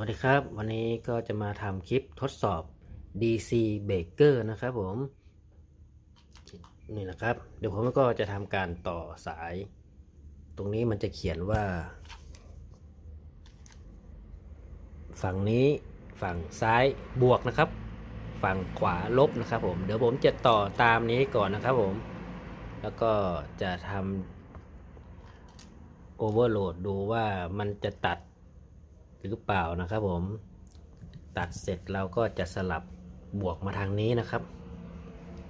วัสดีครับ วันนี้ก็จะมาทำคลิปทดสอบ DC Breaker นะครับผมนี่นะครับ เดี๋ยวผมก็จะทำการต่อสาย ตรงนี้มันจะเขียนว่า ฝั่งนี้ฝั่งซ้ายบวกนะครับ ฝั่งขวาลบนะครับผม เดี๋ยวผมจะต่อตามนี้ก่อนนะครับผม แล้วก็จะทำโอเวอร์โหลดดูว่ามันจะตัด หรือเปล่านะครับผมตัดเสร็จเราก็จะสลับบวกมาทางนี้นะครับ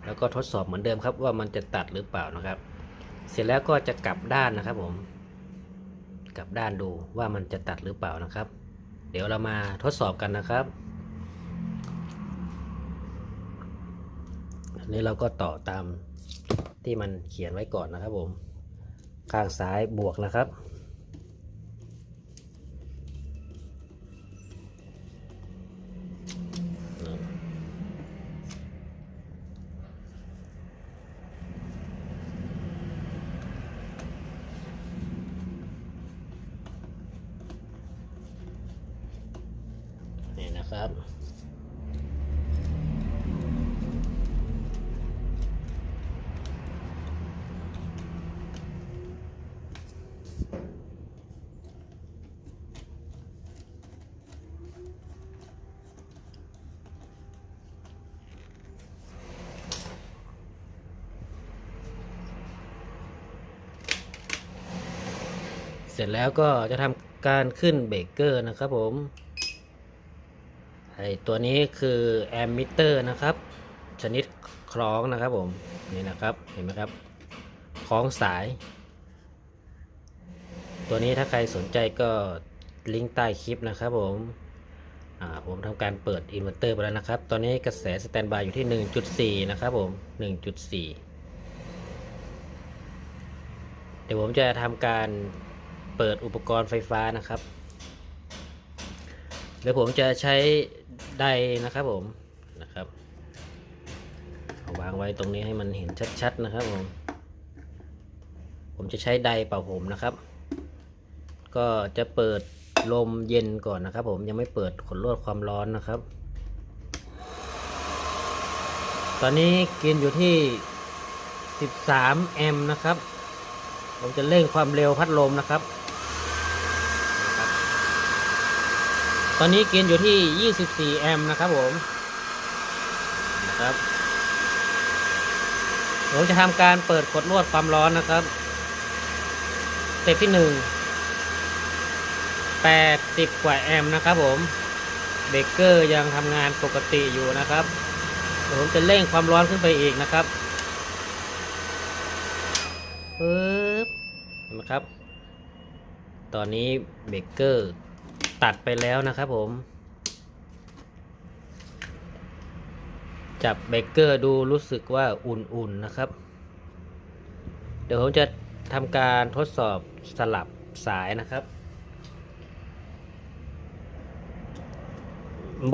แล้วก็ทดสอบเหมือนเดิมครับว่ามันจะตัดหรือเปล่านะครับ เสร็จแล้วก็จะกลับด้านนะครับผมกลับด้านดูว่ามันจะตัดหรือเปล่านะครับ เดี๋ยวเรามาทดสอบกันนะครับอันนี้เราก็ต่อตามที่มันเขียนไว้ก่อนนะครับผม ข้างซ้ายบวกนะครับ นะครับเสร็จแล้วก็จะทำการขึ้นเบรกเกอร์นะครับผม ไอตัวนี้คือแอมมิเตอร์นะครับ ชนิดคล้องนะครับผม นี่นะครับเห็นไหมครับ คล้องสาย ตัวนี้ถ้าใครสนใจก็ลิงก์ใต้คลิปนะครับผมผมทำการเปิดอินเวอร์เตอร์ไปแล้วนะครับ ตอนนี้กระแสสแตนบายอยู่ที่ 1.4 นะครับผม 1.4 เดี๋ยวผมจะทำการเปิดอุปกรณ์ไฟฟ้านะครับ เดี๋ยวผมจะใช้ ไดนะครับผมนะครับาวางไว้ตรงนี้ให้มันเห็นชัดๆนะครับผมผมจะใช้ไดเป่าผมนะครับ ก็จะเปิดลมเย็นก่อนนะครับ ผมยังไม่เปิดขนลวดความร้อนนะครับ ตอนนี้กินอยู่ที่ 13 แอมป์นะครับ ผมจะเร่งความเร็วพัดลมนะครับ ตอนนี้เกณฑ์อยู่ที่ 24 แอมป์นะครับผมนะครับ ผมจะทำการเปิดกดลวดความร้อนนะครับสเต็ปที่ 1 80 กว่าแอมป์นะครับผมเบรกเกอร์ยังทำงานปกติอยู่นะครับผมจะเร่งความร้อนขึ้นไปอีกนะครับปึ๊บเห็นไหมครับ ตอนนี้เบรกเกอร์ ตัดไปแล้วนะครับผม จับเบเกอร์ดูรู้สึกว่าอุ่นๆนะครับ เดี๋ยวผมจะทำการทดสอบสลับสายนะครับ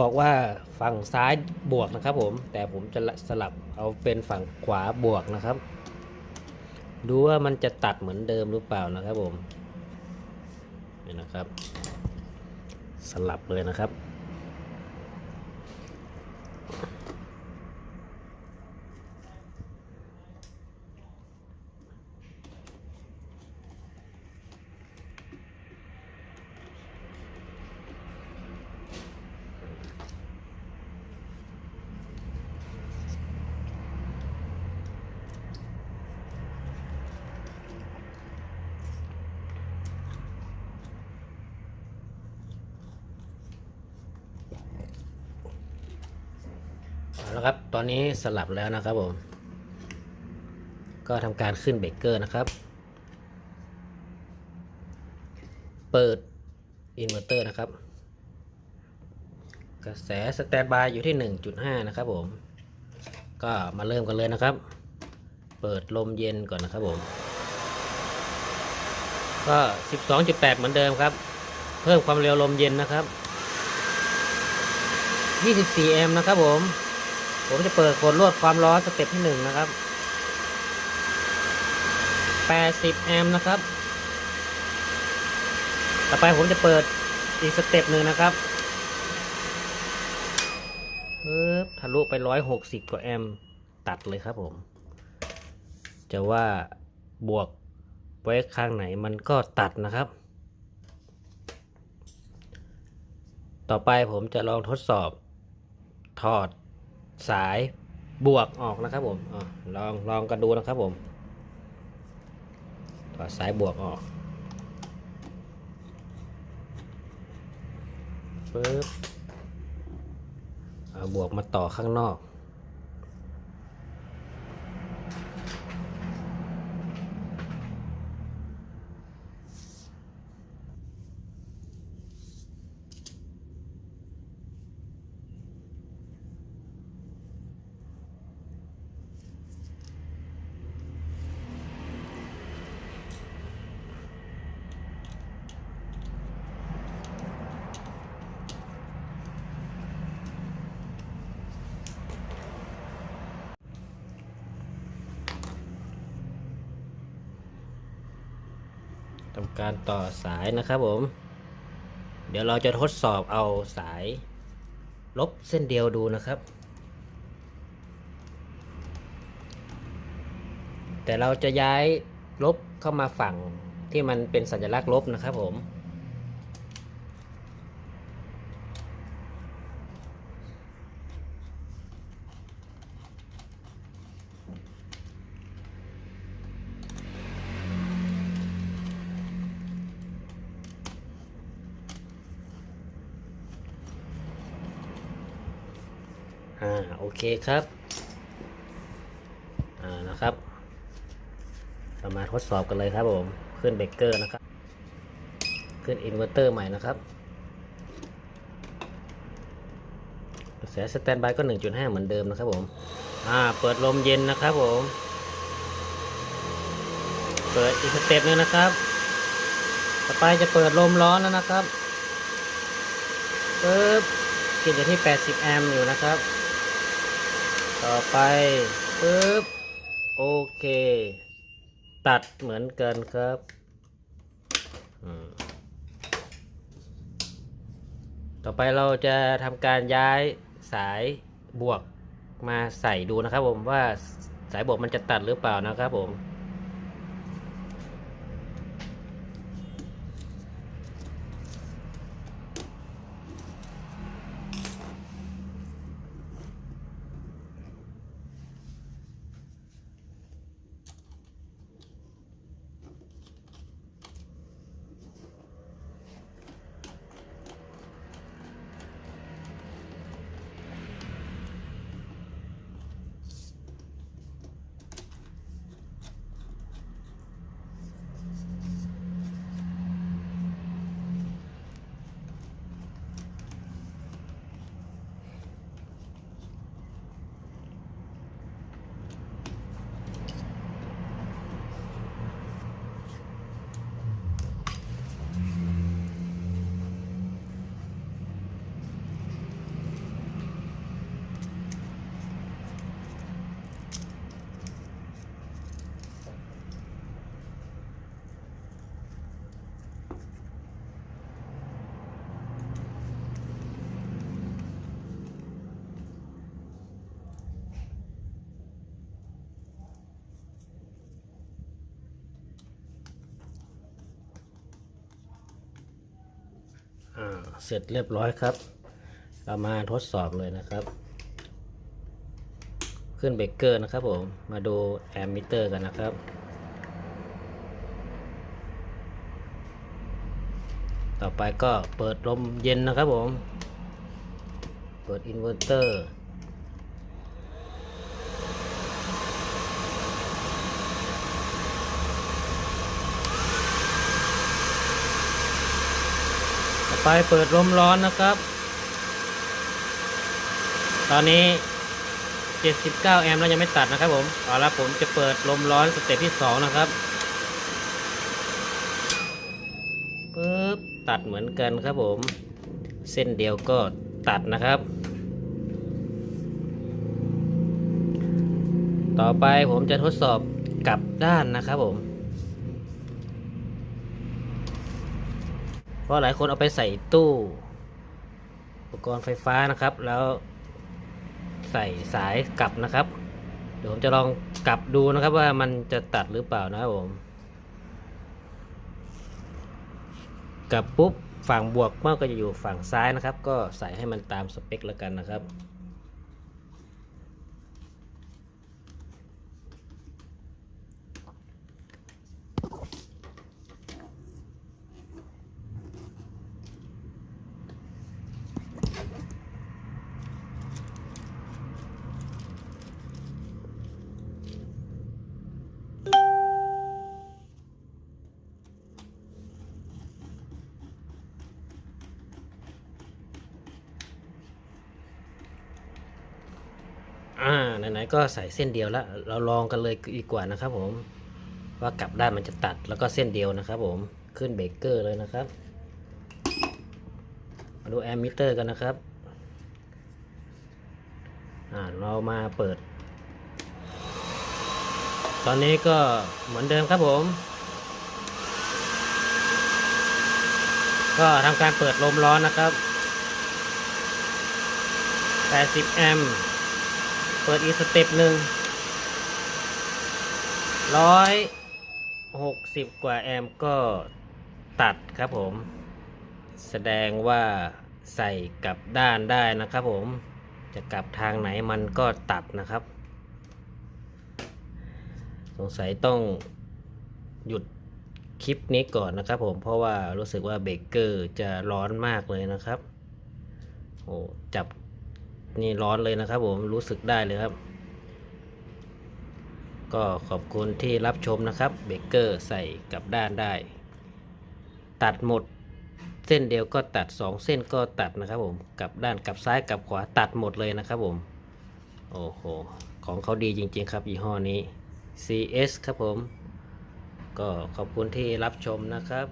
บอกว่าฝั่งซ้ายบวกนะครับผม แต่ผมจะสลับเอาเป็นฝั่งขวาบวกนะครับ ดูว่ามันจะตัดเหมือนเดิมหรือเปล่านะครับผมนี่นะครับ สลับเลยนะครับ เอาละครับ ตอนนี้สลับแล้วนะครับผม ก็ทำการขึ้นเบรกเกอร์นะครับ เปิดอินเวอร์เตอร์นะครับ กระแสสแตนบายอยู่ที่ 1.5 นะครับผม ก็มาเริ่มกันเลยนะครับ เปิดลมเย็นก่อนนะครับผม ก็ 12.8 เหมือนเดิมครับ เพิ่มความเร็วลมเย็นนะครับ24แอมป์นะครับผม ผมจะเปิดกดลวดความร้อนสเต็ปที่หนึ่งนะครับ 80 แอมป์นะครับ ต่อไปผมจะเปิดอีกสเต็ปหนึ่งนะครับบทะลุไปร้อยหกสิบกว่าแอมป์ตัดเลยครับผม จะว่าบวกไว้ข้างไหนมันก็ตัดนะครับ ต่อไปผมจะลองทดสอบถอด สายบวกออกนะครับผมอลองลองกันดูนะครับผมถอดสายบวกออกปึ๊บเอาบวกมาต่อข้างนอก ทำการต่อสายนะครับผม เดี๋ยวเราจะทดสอบเอาสาย ลบเส้นเดียวดูนะครับ แต่เราจะย้ายลบเข้ามาฝั่งที่มันเป็นสัญลักษณ์ลบนะครับผม อ่า โอเคครับ อ่านะครับเรามาทดสอบกันเลยครับผม ขึ้นเบรกเกอร์นะครับ ขึ้นอินเวอร์เตอร์ใหม่นะครับกระแสสแตนบายก็ 1.5 เหมือนเดิมนะครับผม อ่า เปิดลมเย็นนะครับผม เปิดอีกสเต็ปหนึงนะครับ ต่อไปจะเปิดลมร้อนแล้วนะครับปึ๊บกินอยู่ที่ 80 แอมป์อยู่นะครับ ต่อไปปึ๊บโอเค ตัดเหมือนกันครับต่อไปเราจะทำการย้ายสายบวกมาใส่ดูนะครับผมว่าสายบวกมันจะตัดหรือเปล่านะครับผม เสร็จเรียบร้อยครับ เรามาทดสอบเลยนะครับ ขึ้นเบรกเกอร์นะครับผม มาดูแอมมิเตอร์กันนะครับ ต่อไปก็เปิดลมเย็นนะครับผม เปิดอินเวอร์เตอร์ ไปเปิดลมร้อนนะครับ ตอนนี้ 79 แอมป์แล้วยังไม่ตัดนะครับผม เอาละผมจะเปิดลมร้อนสเต็ปที่ 2 นะครับปึ๊บตัดเหมือนกันครับผม เส้นเดียวก็ตัดนะครับ ต่อไปผมจะทดสอบกลับด้านนะครับผม เพราะหลายคนเอาไปใส่ตู้ อุปกรณ์ไฟฟ้านะครับ แล้วใส่สายกลับนะครับ เดี๋ยวผมจะลองกลับดูนะครับว่ามันจะตัดหรือเปล่านะครับผมกลับปุ๊บฝั่งบวกเมันก็จะอยู่ฝั่งซ้ายนะครับ ก็ใส่ให้มันตามสเปคแล้วกันนะครับ อ่าไหนๆก็ใส่เส้นเดียวแล้วเราลองกันเลยดีกว่านะครับ ผม ว่ากลับด้านมันจะตัดแล้วก็เส้นเดียวนะครับ ผมขึ้นเบรกเกอร์เลยนะครับ มาดูแอมมิเตอร์กันนะครับอ่าเรามาเปิด ตอนนี้ก็เหมือนเดิมครับผม ก็ทำการเปิดลมร้อนนะครับ 80 แอมป์ เปิดอีกสเต็ปหนึ่งร้อยหกสิบกว่าแอมป์ก็ตัดครับผม แสดงว่าใส่กลับด้านได้นะครับผมจะกลับทางไหนมันก็ตัดนะครับ สงสัยต้องหยุดคลิปนี้ก่อนนะครับผมเพราะว่ารู้สึกว่าเบรกเกอร์จะร้อนมากเลยนะครับโอ้จับ นี่ร้อนเลยนะครับผมรู้สึกได้เลยครับ ก็ขอบคุณที่รับชมนะครับเบเกอร์ใส่กลับด้านได้ ตัดหมดเส้นเดียวก็ตัด 2 เส้นก็ตัดนะครับผมกลับด้านกลับซ้ายกลับขวาตัดหมดเลยนะครับผมโอ้โหของเขาดีจริง ๆ ครับยี่ห้อนี้ CS ครับผม ก็ขอบคุณที่รับชมนะครับ